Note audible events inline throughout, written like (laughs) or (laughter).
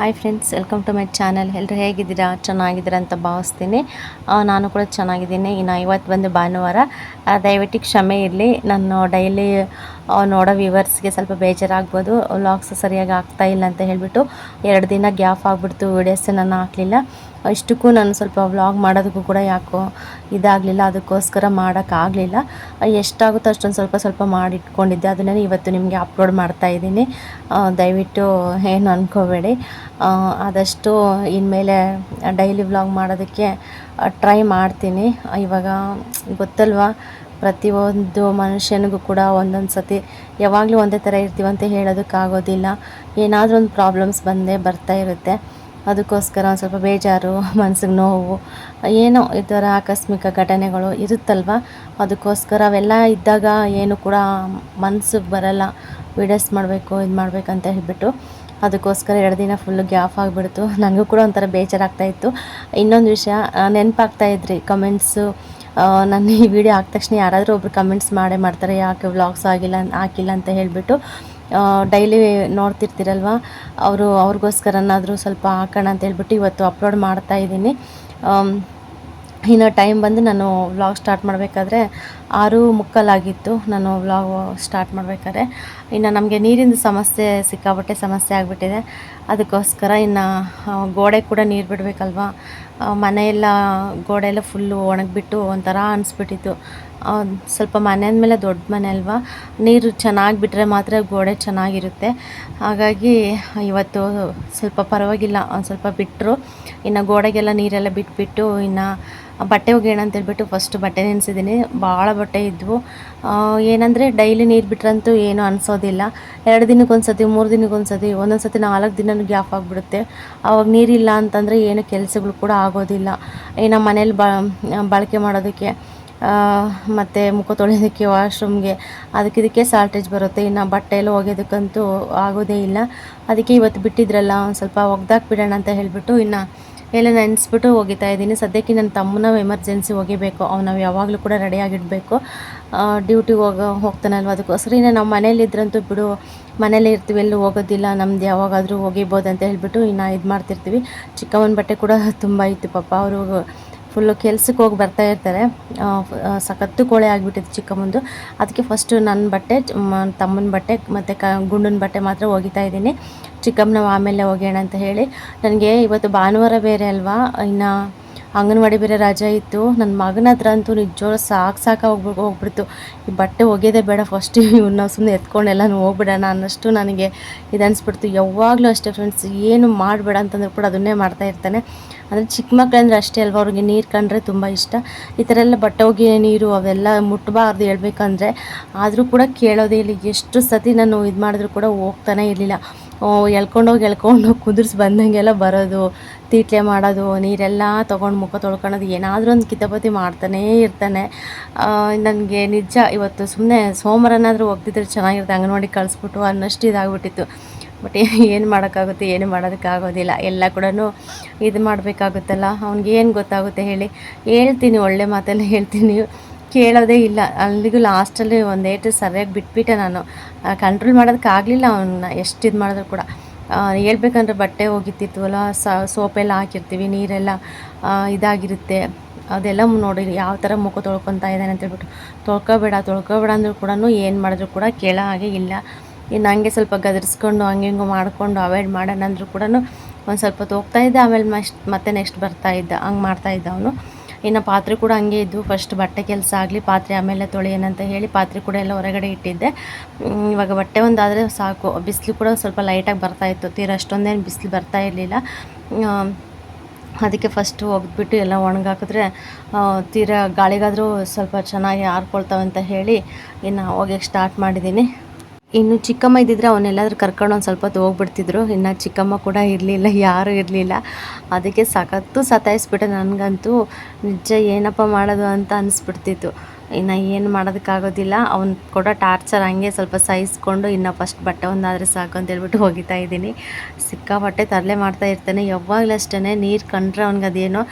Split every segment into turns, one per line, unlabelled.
Hi friends welcome to my channel ಎಲ್ಲರೂ ಹೇಗಿದ್ದೀರಾ? ಚೆನ್ನಾಗಿದ್ದೀರಾ ಅಂತ ಭಾವಿಸ್ತೀನಿ. ನಾನು ಕೂಡ ಚೆನ್ನಾಗಿದ್ದೀನಿ. ಇನ್ನು ಇವತ್ತು ಬಂದು ಭಾನುವಾರ. ದಯವಿಟ್ಟು ಕ್ಷಮೆ ಇರಲಿ. ನಾನು ಡೈಲಿ ನೋಡೋ ವ್ಯೂವರ್ಸ್ಗೆ ಸ್ವಲ್ಪ ಬೇಜಾರಾಗ್ಬೋದು. ವ್ಲಾಗ್ಸ್ ಸರಿಯಾಗಿ ಆಗ್ತಾ ಇಲ್ಲ ಅಂತ ಹೇಳಿಬಿಟ್ಟು ಎರಡು ದಿನ ಗ್ಯಾಪ್ ಆಗಿಬಿಡ್ತು. ವೀಡಿಯೋಸ್ ನಾನು ಹಾಕಲಿಲ್ಲ. ಇಷ್ಟಕ್ಕೂ ನಾನು ಸ್ವಲ್ಪ ವ್ಲಾಗ್ ಮಾಡೋದಕ್ಕೂ ಕೂಡ ಯಾಕೋ ಇದಾಗಲಿಲ್ಲ. ಅದಕ್ಕೋಸ್ಕರ ಮಾಡೋಕ್ಕಾಗಲಿಲ್ಲ ಎಷ್ಟಾಗುತ್ತೋ ಅಷ್ಟೊಂದು ಸ್ವಲ್ಪ ಸ್ವಲ್ಪ ಮಾಡಿಟ್ಕೊಂಡಿದ್ದೆ. ಅದನ್ನೇ ಇವತ್ತು ನಿಮಗೆ ಅಪ್ಲೋಡ್ ಮಾಡ್ತಾ ಇದ್ದೀನಿ. ದಯವಿಟ್ಟು ಏನು ಅಂದ್ಕೋಬೇಡಿ ಆದಷ್ಟು ಇನ್ಮೇಲೆ ಡೈಲಿ ವ್ಲಾಗ್ ಮಾಡೋದಕ್ಕೆ ಟ್ರೈ ಮಾಡ್ತೀನಿ. ಇವಾಗ ಗೊತ್ತಲ್ವಾ? ಪ್ರತಿಯೊಂದು ಮನುಷ್ಯನಿಗೂ ಕೂಡ ಒಂದೊಂದು ಸತಿ ಯಾವಾಗಲೂ ಒಂದೇ ಥರ ಇರ್ತೀವಂತ ಹೇಳೋದಕ್ಕಾಗೋದಿಲ್ಲ. ಏನಾದರೂ ಒಂದು ಪ್ರಾಬ್ಲಮ್ಸ್ ಬಂದೇ ಬರ್ತಾ ಇರುತ್ತೆ. ಅದಕ್ಕೋಸ್ಕರ ಒಂದು ಸ್ವಲ್ಪ ಬೇಜಾರು ಮನಸ್ಸಿಗೆ ನೋವು, ಏನೋ ಈ ಥರ ಆಕಸ್ಮಿಕ ಘಟನೆಗಳು ಇರುತ್ತಲ್ವ? ಅದಕ್ಕೋಸ್ಕರ ಅವೆಲ್ಲ ಇದ್ದಾಗ ಏನು ಕೂಡ ಮನಸ್ಸಿಗೆ ಬರಲ್ಲ. ವೀಡಿಯೋಸ್ ಮಾಡಬೇಕು, ಇದು ಮಾಡಬೇಕಂತ ಹೇಳ್ಬಿಟ್ಟು ಅದಕ್ಕೋಸ್ಕರ ಎರಡು ದಿನ ಫುಲ್ಲು ಗ್ಯಾಪ್ ಆಗಿಬಿಡ್ತು. ನನಗೂ ಕೂಡ ಒಂಥರ ಬೇಜಾರಾಗ್ತಾಯಿತ್ತು ಇನ್ನೊಂದು ವಿಷಯ ನೆನಪಾಗ್ತಾಯಿದ್ರಿ ಕಮೆಂಟ್ಸು ನನ್ನ ಈ ವಿಡಿಯೋ ಹಾಕಿದ ತಕ್ಷಣ ಯಾರಾದರೂ ಒಬ್ರು ಕಮೆಂಟ್ಸ್ ಮಾಡೇ ಮಾಡ್ತಾರೆ, ಯಾಕೆ ವ್ಲಾಗ್ಸ್ ಆಗಿಲ್ಲ ಹಾಕಿಲ್ಲ ಅಂತ ಹೇಳಿಬಿಟ್ಟು ಡೈಲಿ ನೋಡ್ತಿರ್ತೀರಲ್ವ, ಅವರು ಅವ್ರಿಗೋಸ್ಕರನಾದರೂ ಸ್ವಲ್ಪ ಹಾಕೋಣ ಅಂತ ಹೇಳ್ಬಿಟ್ಟು ಇವತ್ತು ಅಪ್ಲೋಡ್ ಮಾಡ್ತಾ ಇದ್ದೀನಿ. ಇನ್ನು ಟೈಮ್ ಬಂದು ನಾನು ವ್ಲಾಗ್ ಸ್ಟಾರ್ಟ್ ಮಾಡಬೇಕಾದ್ರೆ ಆರು ಮುಕ್ಕಾಲಾಗಿತ್ತು. ನಾನು ವ್ಲಾಗ್ ಸ್ಟಾರ್ಟ್ ಮಾಡಬೇಕಾದ್ರೆ. ಇನ್ನು ನಮಗೆ ನೀರಿನ ಸಮಸ್ಯೆ ಸಿಕ್ಕಾಬಟ್ಟೆ ಸಮಸ್ಯೆ ಆಗಿಬಿಟ್ಟಿದೆ. ಅದಕ್ಕೋಸ್ಕರ ಇನ್ನು ಗೋಡೆ ಕೂಡ ನೀರು ಬಿಡಬೇಕಲ್ವ? ಮನೆಯೆಲ್ಲ ಗೋಡೆ ಎಲ್ಲ ಫುಲ್ಲು ಒಣಗಿಬಿಟ್ಟು ಒಂಥರ ಅನಿಸ್ಬಿಟ್ಟಿತ್ತು. ಸ್ವಲ್ಪ ಮನೆ ಅಂದಮೇಲೆ ದೊಡ್ಡ ಮನೆ ಅಲ್ವಾ? ನೀರು ಚೆನ್ನಾಗಿ ಬಿಟ್ಟರೆ ಮಾತ್ರ ಗೋಡೆ ಚೆನ್ನಾಗಿರುತ್ತೆ. ಹಾಗಾಗಿ ಇವತ್ತು ಸ್ವಲ್ಪ ಪರವಾಗಿಲ್ಲ. ಸ್ವಲ್ಪ ಬಿಟ್ಟರು ಇನ್ನು ಗೋಡೆಗೆಲ್ಲ ನೀರೆಲ್ಲ ಬಿಟ್ಬಿಟ್ಟು ಇನ್ನು ಬಟ್ಟೆ ಒಗೆಯೋಣ ಅಂತ ಹೇಳ್ಬಿಟ್ಟು ಫಸ್ಟ್ ಬಟ್ಟೆ ನೆನೆಸಿದ್ದೀನಿ. ಭಾಳ ಬಟ್ಟೆ ಇದ್ವು. ಏನಂದರೆ ಡೈಲಿ ನೀರು ಬಿಟ್ರಂತೂ ಏನೂ ಅನಿಸೋದಿಲ್ಲ. ಎರಡು ದಿನಕ್ಕೆ ಸತಿ ಮೂರು ದಿನಕ್ಕೆ ಸತಿ ಒಂದೊಂದು ಸತಿ ನಾಲ್ಕು ದಿನನೂ ಗ್ಯಾಪ್ ಆಗಿಬಿಡುತ್ತೆ. ಆವಾಗ ನೀರಿಲ್ಲ ಅಂತಂದರೆ ಏನು ಕೆಲಸಗಳು ಕೂಡ ಆಗೋದಿಲ್ಲ. ಇನ್ನು ಮನೇಲಿ ಬ, ಬಳಕೆ ಮಾಡೋದಕ್ಕೆ ಮತ್ತು ಮುಖ ತೊಳೆಯೋದಕ್ಕೆ ವಾಶ್ರೂಮ್ಗೆ ಅದಕ್ಕೆ ಇದಕ್ಕೆ ಸಾಲ್ಟೇಜ್ ಬರುತ್ತೆ. ಇನ್ನು ಬಟ್ಟೆ ಎಲ್ಲ ಒಗೆಯೋದಕ್ಕಂತೂ ಆಗೋದೇ ಇಲ್ಲ. ಅದಕ್ಕೆ ಇವತ್ತು ಬಿಟ್ಟಿದ್ರಲ್ಲ, ಒಂದು ಸ್ವಲ್ಪ ಒಗ್ದಾಕ್ಬಿಡೋಣ ಅಂತ ಹೇಳಿಬಿಟ್ಟು ಇನ್ನು ಎಲ್ಲ ನೆನೆಸ್ಬಿಟ್ಟು ಒಗಿತಾ ಇದ್ದೀನಿ. ಸದ್ಯಕ್ಕೆ ನನ್ನ ತಮ್ಮನ ಎಮರ್ಜೆನ್ಸಿ ಹೋಗಿಬೇಕು. ಅವ್ನು ಯಾವಾಗಲೂ ಕೂಡ ರೆಡಿಯಾಗಿಡಬೇಕು ಡ್ಯೂಟಿಗೆ ಹೋಗೋ, ಹೋಗ್ತಾನಲ್ವ ಅದಕ್ಕೋಸ್ಕರ. ಇನ್ನು ನಾವು ಮನೇಲಿದ್ರಂತೂ ಬಿಡು, ಮನೇಲೇ ಇರ್ತೀವಿ, ಎಲ್ಲೂ ಹೋಗೋದಿಲ್ಲ. ನಮ್ದು ಯಾವಾಗಾದರೂ ಒಗಿಬೋದು ಅಂತ ಹೇಳಿಬಿಟ್ಟು ಇನ್ನು ಇದು ಮಾಡ್ತಿರ್ತೀವಿ. ಚಿಕ್ಕಮ್ಮನ ಬಟ್ಟೆ ಕೂಡ ತುಂಬ ಇತ್ತು ಪಾಪ. ಅವರು ಫುಲ್ಲು ಕೆಲ್ಸಕ್ಕೆ ಹೋಗಿ ಬರ್ತಾ ಇರ್ತಾರೆ. ಸಖತ್ತು ಕೋಳೆ ಆಗಿಬಿಟ್ಟಿತ್ತು ಚಿಕ್ಕಮ್ಮಂದು ಅದಕ್ಕೆ ಫಸ್ಟು ನನ್ನ ಬಟ್ಟೆ ತಮ್ಮನ ಬಟ್ಟೆ ಮತ್ತು ಕ, ಗುಂಡನ ಬಟ್ಟೆ ಮಾತ್ರ ಒಗಿತಾ ಇದ್ದೀನಿ. ಚಿಕ್ಕಮ್ಮನ ಆಮೇಲೆ ಹೋಗೋಣ ಅಂತ ಹೇಳಿ, ನನಗೆ ಇವತ್ತು ಭಾನುವಾರ ಬೇರೆ ಅಲ್ವಾ, ಇನ್ನು ಅಂಗನವಾಡಿ ಬೇರೆ ರಜೆ ಇತ್ತು ನನ್ನ ಮಗನ ಹತ್ರ ಅಂತೂ ನಿಜವಾಗ್ಲೂ ಸಾಕು ಸಾಕು ಹೋಗ್ಬಿ ಹೋಗ್ಬಿಡ್ತು. ಈ ಬಟ್ಟೆ ಒಗೆಯೋದೇ ಬೇಡ ಫಸ್ಟ್ ಇವನ್ನ ಸುಮ್ಮನೆ ಎತ್ಕೊಂಡೆಲ್ಲ ಹೋಗ್ಬಿಡೋಣ ಅನ್ನಷ್ಟು ನನಗೆ ಇದು ಅನಿಸ್ಬಿಡ್ತು. ಯಾವಾಗಲೂ ಅಷ್ಟೇ ಫ್ರೆಂಡ್ಸ್ ಏನು ಮಾಡಬೇಡ ಅಂತಂದ್ರೆ ಕೂಡ ಅದನ್ನೇ ಮಾಡ್ತಾ ಇರ್ತಾನೆ. ಅಂದರೆ ಚಿಕ್ಕ ಮಕ್ಕಳಂದ್ರೆ ಅಷ್ಟೇ ಅಲ್ವಾ, ಅವ್ರಿಗೆ ನೀರು ಕಂಡ್ರೆ ತುಂಬ ಇಷ್ಟ. ಈ ಥರ ಎಲ್ಲ ಬಟ್ಟೆ ಹೋಗಿ ನೀರು ಅವೆಲ್ಲ ಮುಟ್ಟಬಾರ್ದು ಹೇಳ್ಬೇಕಂದ್ರೆ, ಆದರೂ ಕೂಡ ಕೇಳೋದೇ ಇಲ್ಲ. ಎಷ್ಟು ಸತಿ ನಾನು ಇದು ಮಾಡಿದ್ರು ಕೂಡ ಹೋಗ್ತಾನೆ ಇರಲಿಲ್ಲ. ಎಳ್ಕೊಂಡೋಗಿ ಎಳ್ಕೊಂಡು ಕುದುರ್ಸಿ ಬಂದಂಗೆಲ್ಲ ಬರೋದು, ತೀಟ್ಲೆ ಮಾಡೋದು, ನೀರೆಲ್ಲ ತೊಗೊಂಡು ಮುಖ ತೊಳ್ಕೊಳೋದು, ಏನಾದರೂ ಒಂದು ಕಿತಾಪತಿ ಮಾಡ್ತಾನೇ ಇರ್ತಾನೆ. ನನಗೆ ನಿಜ, ಇವತ್ತು ಸುಮ್ಮನೆ ಸೋಮವಾರನಾದರೂ ಹೋಗ್ತಿದ್ರೆ ಚೆನ್ನಾಗಿರುತ್ತೆ, ಅಂಗನವಾಡಿ ಕಳಿಸ್ಬಿಟ್ಟು ಅನ್ನಷ್ಟು ಇದಾಗ್ಬಿಟ್ಟಿತ್ತು. ಬಟ್ ಏನು ಮಾಡೋಕ್ಕಾಗುತ್ತೆ, ಏನು ಮಾಡೋದಕ್ಕಾಗೋದಿಲ್ಲ. ಎಲ್ಲ ಕೂಡ ಇದು ಮಾಡಬೇಕಾಗುತ್ತಲ್ಲ ಅವ್ನಿಗೆ ಏನು ಗೊತ್ತಾಗುತ್ತೆ ಹೇಳಿ. ಹೇಳ್ತೀನಿ, ಒಳ್ಳೆ ಮಾತೆಲ್ಲ ಹೇಳ್ತೀನಿ. ಕೇಳೋದೇ ಇಲ್ಲ. ಅಲ್ಲಿಗೂ ಲಾಸ್ಟಲ್ಲಿ ಒಂದು ಏಟು ಸರಿಯಾಗಿ ಬಿಟ್ಬಿಟ್ಟೆ ನಾನು. ಕಂಟ್ರೋಲ್ ಮಾಡೋದಕ್ಕಾಗಲಿಲ್ಲ ಅವನ್ನ ಎಷ್ಟು ಇದು ಮಾಡಿದ್ರು ಕೂಡ. ಹೇಳ್ಬೇಕಂದ್ರೆ ಬಟ್ಟೆ ಹೋಗಿತ್ತಿತ್ವಲ್ಲ ಸೋಪೆಲ್ಲ ಹಾಕಿರ್ತೀವಿ, ನೀರೆಲ್ಲ ಇದಾಗಿರುತ್ತೆ. ಅದೆಲ್ಲ ನೋಡಿ ಯಾವ ಥರ ಮುಖ ತೊಳ್ಕೊತಾ ಇದ್ದಾನೆ ಅಂತ ಹೇಳ್ಬಿಟ್ಟು, ತೊಳ್ಕೊಬೇಡ ತೊಳ್ಕೊಬೇಡ ಅಂದರೂ ಕೂಡ ಏನು ಮಾಡಿದ್ರು ಕೂಡ ಕೇಳೋ ಹಾಗೆ ಇಲ್ಲ. ಇನ್ನು ಹಂಗೆ ಸ್ವಲ್ಪ ಗದರಿಸ್ಕೊಂಡು, ಹಂಗೆ ಹಿಂಗೆ ಮಾಡಿಕೊಂಡು ಅವಾಯ್ಡ್ ಮಾಡೋಣ ಅಂದರೂ ಕೂಡ ಒಂದು ಸ್ವಲ್ಪ ಹೊತ್ತು ಹೋಗ್ತಾ ಇದ್ದ, ಆಮೇಲೆ ಮಸ್ಟ್ ಮತ್ತೆ ನೆಕ್ಸ್ಟ್ ಬರ್ತಾ ಇದ್ದ, ಹಂಗೆ ಮಾಡ್ತಾ ಇದ್ದ ಅವನು. ಇನ್ನು ಪಾತ್ರೆ ಕೂಡ ಹಂಗೆ ಇದ್ದು ಫಸ್ಟ್ ಬಟ್ಟೆ ಕೆಲಸ ಆಗಲಿ, ಪಾತ್ರೆ ಆಮೇಲೆ ತೊಳೆಯೋಣಂತ ಹೇಳಿ ಪಾತ್ರೆ ಕೂಡ ಎಲ್ಲ ಹೊರಗಡೆ ಇಟ್ಟಿದ್ದೆ. ಇವಾಗ ಬಟ್ಟೆ ಒಂದಾದರೆ ಸಾಕು. ಬಿಸಿಲು ಕೂಡ ಸ್ವಲ್ಪ ಲೈಟಾಗಿ ಬರ್ತಾ ಇತ್ತು. ತೀರ ಅಷ್ಟೊಂದೇನು ಬಿಸಿಲು ಬರ್ತಾ ಇರಲಿಲ್ಲ. ಅದಕ್ಕೆ ಫಸ್ಟು ಒಗೆದ್ಬಿಟ್ಟು ಎಲ್ಲ ಒಣಗಾಕಿದ್ರೆ ತೀರಾ ಗಾಳಿಗಾದರೂ ಸ್ವಲ್ಪ ಚೆನ್ನಾಗಿ ಆರ್ಕೊಳ್ತಾವಂತ ಹೇಳಿ ಇನ್ನು ಹೋಗಕ್ಕೆ ಸ್ಟಾರ್ಟ್ ಮಾಡಿದ್ದೀನಿ ಇನ್ನು ಚಿಕ್ಕಮ್ಮ ಇದ್ದಿದ್ರೆ ಅವನ್ನೆಲ್ಲಾದ್ರೂ ಕರ್ಕೊಂಡು ಒಂದು ಸ್ವಲ್ಪ ಹೊತ್ತು ಹೋಗ್ಬಿಡ್ತಿದ್ರು. ಇನ್ನು ಚಿಕ್ಕಮ್ಮ ಕೂಡ ಇರಲಿಲ್ಲ, ಯಾರೂ ಇರಲಿಲ್ಲ. ಅದಕ್ಕೆ ಸಖತ್ತು ಸತಾಯಿಸ್ಬಿಟ್ಟೆ ನನಗಂತೂ. ನಿಜ ಏನಪ್ಪ ಮಾಡೋದು ಅಂತ ಅನಿಸ್ಬಿಡ್ತಿತ್ತು. ಇನ್ನು ಏನು ಮಾಡೋದಕ್ಕಾಗೋದಿಲ್ಲ. ಅವ್ನು ಕೂಡ ಟಾರ್ಚರ್ ಹಂಗೆ ಸ್ವಲ್ಪ ಸಹಿಸ್ಕೊಂಡು ಇನ್ನು ಫಸ್ಟ್ ಬಟ್ಟೆ ಒಂದಾದರೆ ಸಾಕು ಅಂತ ಹೇಳ್ಬಿಟ್ಟು ಹೋಗಿತಾ ಇದ್ದೀನಿ. ಸಿಕ್ಕಾಪಟ್ಟೆ ತರಲೆ ಮಾಡ್ತಾ ಇರ್ತಾನೆ. ಯಾವಾಗಲೂ ಅಷ್ಟೇ ನೀರು ಕಂಡ್ರೆ ಅವ್ನಿಗೆ ಅದೇನೋ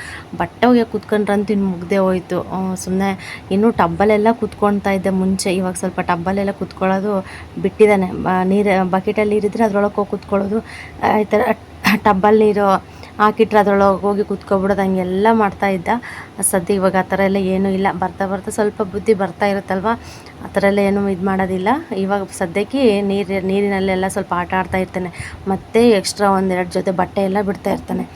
ಬಟ್ಟೆ ಒಗೆಯೋಕೆ ಕೂತ್ಕೊಂಡ್ರಂತೂ ಇನ್ನು ಮುಗ್ದೇ ಹೋಯಿತು. ಸುಮ್ಮನೆ ಇನ್ನೂ ಟಬ್ಬಲೆಲ್ಲ ಕೂತ್ಕೊಳ್ತಾ ಇದ್ದೆ ಮುಂಚೆ. ಇವಾಗ ಸ್ವಲ್ಪ ಟಬ್ಬಲೆಲ್ಲ ಕೂತ್ಕೊಳ್ಳೋದು ಬಿಟ್ಟಿದ್ದಾನೆ. ನೀರು, ಬಕೆಟಲ್ಲಿ ನೀರಿದ್ರೆ ಅದ್ರೊಳಗೆ ಹೋಗಿ ಕೂತ್ಕೊಳ್ಳೋದು. ಈ ಥರ ಟಬ್ಬಲ್ಲಿ ನೀರು ಹಾಕಿಟ್ರೆ ಅದರೊಳಗೆ ಹೋಗಿ ಕುತ್ಕೊಬಿಡೋದು ಹಂಗೆಲ್ಲ ಮಾಡ್ತಾ ಇದ್ದ. ಸದ್ಯ ಇವಾಗ ಆ ಥರ ಎಲ್ಲ ಏನೂ ಇಲ್ಲ. ಬರ್ತಾ ಬರ್ತಾ ಸ್ವಲ್ಪ ಬುದ್ಧಿ ಬರ್ತಾ ಇರುತ್ತಲ್ವ? ಆ ಥರ ಎಲ್ಲ ಏನೂ ಇದು ಮಾಡೋದಿಲ್ಲ. ಇವಾಗ ಸದ್ಯಕ್ಕೆ ನೀರು, ನೀರಿನಲ್ಲೆಲ್ಲ ಸ್ವಲ್ಪ ಆಟ ಆಡ್ತಾ ಇರ್ತಾನೆ. ಮತ್ತು ಎಕ್ಸ್ಟ್ರಾ ಒಂದೆರಡು ಜೊತೆ ಬಟ್ಟೆ ಎಲ್ಲ ಬಿಡ್ತಾ ಇರ್ತಾನೆ.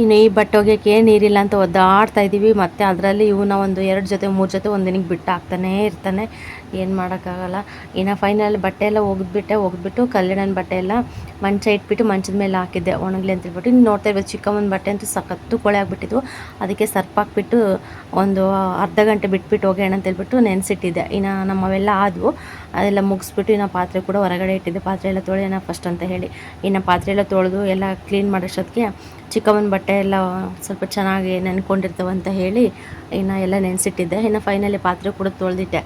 ಇನ್ನು ಈ ಬಟ್ಟೆ ಒಗೆಯೋಕ್ಕೆ ನೀರಿಲ್ಲ ಅಂತ ಒದ್ದಾಡ್ತಾ ಇದ್ದೀವಿ. ಮತ್ತು ಅದರಲ್ಲಿ ಇವನ್ನ ಒಂದು ಎರಡು ಜೊತೆ, ಮೂರು ಜೊತೆ ಒಂದು ದಿನಕ್ಕೆ ಬಿಟ್ಟು ಹಾಕ್ತಾನೇ ಇರ್ತಾನೆ. ಏನು ಮಾಡೋಕ್ಕಾಗಲ್ಲ. ಇನ್ನು ಫೈನಲ್ ಬಟ್ಟೆ ಎಲ್ಲ ಒಗೆದ್ಬಿಟ್ಟೆ, ಒಗೆದ್ಬಿಟ್ಟು ಕಲ್ಲಿಡನ ಬಟ್ಟೆ ಎಲ್ಲ ಮಂಚ ಇಟ್ಬಿಟ್ಟು ಮಂಚದ ಮೇಲೆ ಹಾಕಿದ್ದೆ, ಒಣಗಲಿ ಅಂತ ಹೇಳ್ಬಿಟ್ಟು. ಇನ್ನು ನೋಡ್ತಾ ಇರ್ಬೋದು ಚಿಕ್ಕಮ್ಮನ ಬಟ್ಟೆ ಅಂತೂ ಸಖತ್ತು ಕೊಳೆ ಆಗಿಬಿಟ್ಟಿದ್ವು. ಅದಕ್ಕೆ ಸರ್ಪ್ ಹಾಕ್ಬಿಟ್ಟು ಒಂದು ಅರ್ಧ ಗಂಟೆ ಬಿಟ್ಬಿಟ್ಟು ಹೋಗೋಣ ಅಂತ ಹೇಳ್ಬಿಟ್ಟು ನೆನೆಸಿಟ್ಟಿದ್ದೆ. ಇನ್ನು ನಮ್ಮವೆಲ್ಲ ಆದವು. ಅದೆಲ್ಲ ಮುಗಿಸ್ಬಿಟ್ಟು ಇನ್ನು ಪಾತ್ರೆ ಕೂಡ ಹೊರಗಡೆ ಇಟ್ಟಿದ್ದೆ. ಪಾತ್ರೆ ಎಲ್ಲ ತೊಳೆಯೋಣ ಫಸ್ಟ್ ಅಂತ ಹೇಳಿ. ಇನ್ನು ಪಾತ್ರೆ ಎಲ್ಲ ತೊಳೆದು ಎಲ್ಲ ಕ್ಲೀನ್ ಮಾಡೋಷ್ಟೊತ್ತಿಗೆ ಚಿಕ್ಕಮ್ಮನ ಬಟ್ಟೆ ಎಲ್ಲ ಸ್ವಲ್ಪ ಚೆನ್ನಾಗಿ ನೆನ್ಕೊಂಡಿರ್ತವೆ ಅಂತ ಹೇಳಿ ಇನ್ನು ಎಲ್ಲ ನೆನೆಸಿಟ್ಟಿದ್ದೆ. ಇನ್ನು ಫೈನಲಿ ಪಾತ್ರೆ ಕೂಡ ತೊಳೆದಿಟ್ಟೆ.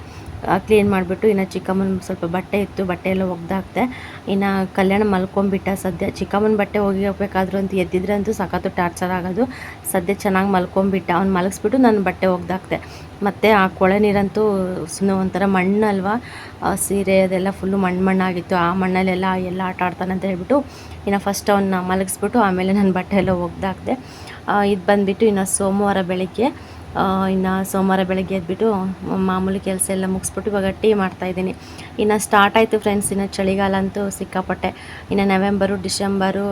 ಕ್ಲೀನ್ ಮಾಡಿಬಿಟ್ಟು ಇನ್ನು ಚಿಕ್ಕಮ್ಮನ ಸ್ವಲ್ಪ ಬಟ್ಟೆ ಇತ್ತು, ಬಟ್ಟೆ ಎಲ್ಲ ಒಗ್ದಾಕ್ತೆ. ಇನ್ನು ಕಲ್ಯಾಣ ಮಲ್ಕೊಂಬಿಟ್ಟ ಸದ್ಯ. ಚಿಕ್ಕಮ್ಮನ ಬಟ್ಟೆ ಹೋಗ್ಬೇಕಾದ್ರು ಅಂತ ಎದ್ದಿದ್ರೆ ಅಂತೂ ಸಖತ್ತು ಟಾರ್ಚರ್ ಆಗೋದು. ಸದ್ಯ ಚೆನ್ನಾಗಿ ಮಲ್ಕೊಂಬಿಟ್ಟ. ಅವ್ನು ಮಲಗಿಸ್ಬಿಟ್ಟು ನಾನು ಬಟ್ಟೆ ಒಗ್ದಾಕ್ತೆ. ಮತ್ತು ಆ ಕೊಳೆ ನೀರಂತೂ ಸುಮ್ಮನೆ ಒಂಥರ ಮಣ್ಣಲ್ವಾ? ಸೀರೆ ಅದೆಲ್ಲ ಫುಲ್ಲು ಮಣ್ಣು ಮಣ್ಣಾಗಿತ್ತು. ಆ ಮಣ್ಣಲ್ಲೆಲ್ಲ ಎಲ್ಲ ಆಟ ಆಡ್ತಾನೆ ಅಂತ ಹೇಳ್ಬಿಟ್ಟು ಇನ್ನು ಫಸ್ಟ್ ಅವನ್ನ ಮಲಗಿಸ್ಬಿಟ್ಟು ಆಮೇಲೆ ನನ್ನ ಬಟ್ಟೆ ಎಲ್ಲ ಒಗ್ದಾಕ್ದೆ ಇದು ಬಂದುಬಿಟ್ಟು ಇನ್ನು ಸೋಮವಾರ ಬೆಳಗ್ಗೆ ಇನ್ನು ಸೋಮವಾರ ಬೆಳಗ್ಗೆ ಎದ್ಬಿಟ್ಟು ಮಾಮೂಲಿ ಕೆಲಸ ಎಲ್ಲ ಮುಗಿಸ್ಬಿಟ್ಟು ಇವಾಗ ಟೀ ಮಾಡ್ತಾಯಿದ್ದೀನಿ ಇನ್ನು ಸ್ಟಾರ್ಟ್ ಆಯಿತು ಫ್ರೆಂಡ್ಸ್ ಇನ್ನು ಚಳಿಗಾಲ ಅಂತೂ ಸಿಕ್ಕಾಪಟ್ಟೆ. ಇನ್ನು ನವೆಂಬರು ಡಿಸೆಂಬರು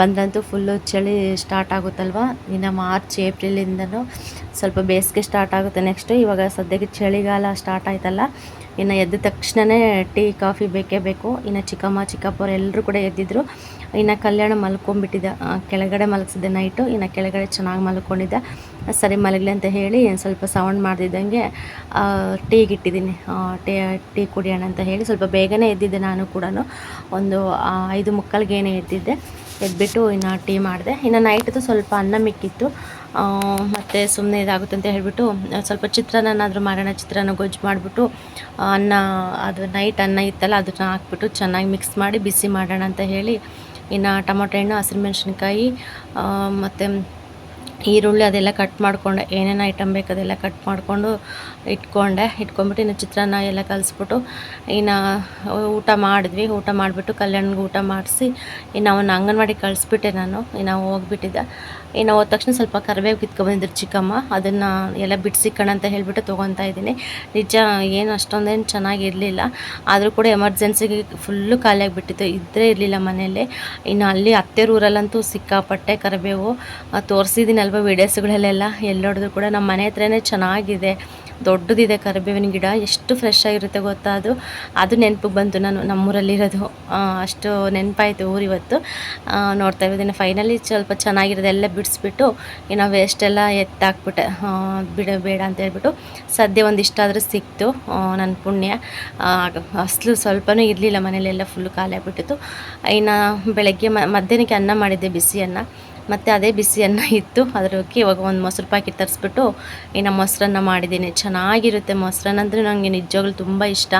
ಬಂದಂತೂ ಫುಲ್ಲು ಚಳಿ ಸ್ಟಾರ್ಟ್ ಆಗುತ್ತಲ್ವ? ಇನ್ನು ಮಾರ್ಚ್ ಏಪ್ರಿಲಿಂದನೂ ಸ್ವಲ್ಪ ಬೇಸಿಗೆ ಸ್ಟಾರ್ಟ್ ಆಗುತ್ತೆ. ನೆಕ್ಸ್ಟು ಇವಾಗ ಸದ್ಯಕ್ಕೆ ಚಳಿಗಾಲ ಸ್ಟಾರ್ಟ್ ಆಯ್ತಲ್ಲ. ಇನ್ನು ಎದ್ದ ತಕ್ಷಣವೇ ಟೀ, ಕಾಫಿ ಬೇಕೇ ಬೇಕು. ಇನ್ನು ಚಿಕ್ಕಮ್ಮ ಚಿಕ್ಕಪ್ಪರು ಎಲ್ಲರೂ ಕೂಡ ಎದ್ದಿದ್ರು. ಇನ್ನು ಕಲ್ಯಾಣ ಮಲ್ಕೊಂಡ್ಬಿಟ್ಟಿದ್ದೆ ಕೆಳಗಡೆ ಮಲಗಿಸಿದ್ದೆ ನೈಟು ಇನ್ನು ಕೆಳಗಡೆ ಚೆನ್ನಾಗಿ ಮಲ್ಕೊಂಡಿದ್ದೆ. ಸರಿ ಮಲಗಲಿ ಅಂತ ಹೇಳಿ ಸ್ವಲ್ಪ ಸೌಂಡ್ ಮಾಡ್ದಿದ್ದಂಗೆ ಟೀಗೆ ಇಟ್ಟಿದ್ದೀನಿ ಟೀ ಟೀ ಕುಡಿಯೋಣ ಅಂತ ಹೇಳಿ ಸ್ವಲ್ಪ ಬೇಗನೆ ಎದ್ದಿದ್ದೆ ನಾನು ಕೂಡ ಒಂದು ಐದು ಮುಕ್ಕಾಲ್ಗೇನೆ ಎದ್ದಿದ್ದೆ. ಎದ್ಬಿಟ್ಟು ಇನ್ನು ಟೀ ಮಾಡಿದೆ. ಇನ್ನು ನೈಟ್ದು ಸ್ವಲ್ಪ ಅನ್ನ ಮಿಕ್ಕಿತ್ತು. ಮತ್ತು ಸುಮ್ಮನೆ ಇದಾಗುತ್ತೆ ಅಂತ ಹೇಳಿಬಿಟ್ಟು ಸ್ವಲ್ಪ ಚಿತ್ರಾನ್ನನಾದರೂ ಮಾಡೋಣ, ಚಿತ್ರಾನ್ನ ಗೊಜ್ಜು ಮಾಡಿಬಿಟ್ಟು ಅನ್ನ, ಅದು ನೈಟ್ ಅನ್ನ ಇತ್ತಲ್ಲ, ಅದನ್ನ ಹಾಕ್ಬಿಟ್ಟು ಚೆನ್ನಾಗಿ ಮಿಕ್ಸ್ ಮಾಡಿ ಬಿಸಿ ಮಾಡೋಣ ಅಂತ ಹೇಳಿ, ಇನ್ನು ಟೊಮೊಟೊ ಹಣ್ಣು, ಹಸಿರು ಮೆಣಸಿನ್ಕಾಯಿ ಮತ್ತು ಈರುಳ್ಳಿ ಅದೆಲ್ಲ ಕಟ್ ಮಾಡಿಕೊಂಡೆ, ಏನೇನು ಐಟಮ್ ಬೇಕು ಅದೆಲ್ಲ ಕಟ್ ಮಾಡಿಕೊಂಡು ಇಟ್ಕೊಂಡೆ. ಇಟ್ಕೊಂಡ್ಬಿಟ್ಟು ಇನ್ನು ಚಿತ್ರಾನ್ನ ಎಲ್ಲ ಕಲಿಸ್ಬಿಟ್ಟು ಇನ್ನು ಊಟ ಮಾಡಿದ್ವಿ. ಊಟ ಮಾಡಿಬಿಟ್ಟು ಕಲ್ಯಾಣ್ಗೆ ಊಟ ಮಾಡಿಸಿ ಇನ್ನು ಅವನ್ನ ಅಂಗನವಾಡಿ ಕಳಿಸ್ಬಿಟ್ಟೆ ನಾನು. ಇನ್ನು ಹೋಗ್ಬಿಟ್ಟಿದ್ದೆ. ಇನ್ನು ಹೋದ ತಕ್ಷಣ ಸ್ವಲ್ಪ ಕರಿಬೇವು ಕಿತ್ಕೊಬಂದಿದ್ರು ಚಿಕ್ಕಮ್ಮ. ಅದನ್ನು ಎಲ್ಲ ಬಿಡಿಸಿಕ್ಕಣ ಅಂತ ಹೇಳಿಬಿಟ್ಟು ತೊಗೊತಾ ಇದ್ದೀನಿ. ನಿಜ ಏನು ಅಷ್ಟೊಂದೇನು ಚೆನ್ನಾಗಿರಲಿಲ್ಲ. ಆದರೂ ಕೂಡ ಎಮರ್ಜೆನ್ಸಿಗೆ ಫುಲ್ಲು ಖಾಲಿಯಾಗಿಬಿಟ್ಟಿತ್ತು. ಇದ್ದರೆ ಇರಲಿಲ್ಲ ಮನೆಯಲ್ಲಿ. ಇನ್ನು ಅಲ್ಲಿ ಅತ್ತೆರೂರಲ್ಲಂತೂ ಸಿಕ್ಕಾಪಟ್ಟೆ ಕರಿಬೇವು. ತೋರಿಸಿದ್ದೀನಲ್ವ ವೀಡಿಯೋಸ್ಗಳಲ್ಲೆಲ್ಲ ಎಲ್ಲೋಡಿದ್ರು ಕೂಡ ನಮ್ಮ ಮನೆ ಹತ್ರನೇ ಚೆನ್ನಾಗಿದೆ. ದೊಡ್ಡದಿದೆ ಕರಿಬೇವಿನ ಗಿಡ, ಎಷ್ಟು ಫ್ರೆಶ್ ಆಗಿರುತ್ತೆ ಗೊತ್ತಾ ಅದು? ಅದು ನೆನಪಿಗೆ ಬಂತು ನಾನು ನಮ್ಮೂರಲ್ಲಿರೋದು. ಅಷ್ಟು ನೆನಪಾಯಿತು ಊರಿವತ್ತು. ನೋಡ್ತಾ ಇದ್ದೀನಿ ಫೈನಲಿ ಸ್ವಲ್ಪ ಚೆನ್ನಾಗಿರೋದು ಎಲ್ಲ ಬಿಡಿಸ್ಬಿಟ್ಟು ವೇಸ್ಟ್ ಎಲ್ಲ ಎತ್ತಾಕ್ಬಿಟ್ಟೆ. ಬಿಡ, ಬೇಡ ಅಂತ ಹೇಳ್ಬಿಟ್ಟು ಸದ್ಯ ಒಂದಿಷ್ಟಾದರೂ ಸಿಕ್ತು ನನ್ನ ಪುಣ್ಯ. ಅಸಲು ಸ್ವಲ್ಪನೂ ಇರಲಿಲ್ಲ ಮನೇಲೆಲ್ಲ ಫುಲ್ಲು ಖಾಲಿ ಆಗಿಬಿಟ್ಟಿತ್ತು. ಇನ್ನು ಬೆಳಗ್ಗೆ ಮಧ್ಯಾಹ್ನಕ್ಕೆ ಅನ್ನ ಮಾಡಿದ್ದೆ ಬಿಸಿ ಅನ್ನ. ಮತ್ತು ಅದೇ ಬಿಸಿ ಅನ್ನ ಇತ್ತು. ಅದಕ್ಕೆ ಇವಾಗ ಒಂದು ಮೊಸರು ಪ್ಯಾಕೆಟ್ ತರಿಸ್ಬಿಟ್ಟು ಇನ್ನು ಮೊಸರನ್ನ ಮಾಡಿದ್ದೀನಿ. ಚೆನ್ನಾಗಿರುತ್ತೆ ಮೊಸರನ್ನ. ಅಂದರೆ ನನಗೆ ನಿಜವಾಗ್ಲೂ ತುಂಬ ಇಷ್ಟ.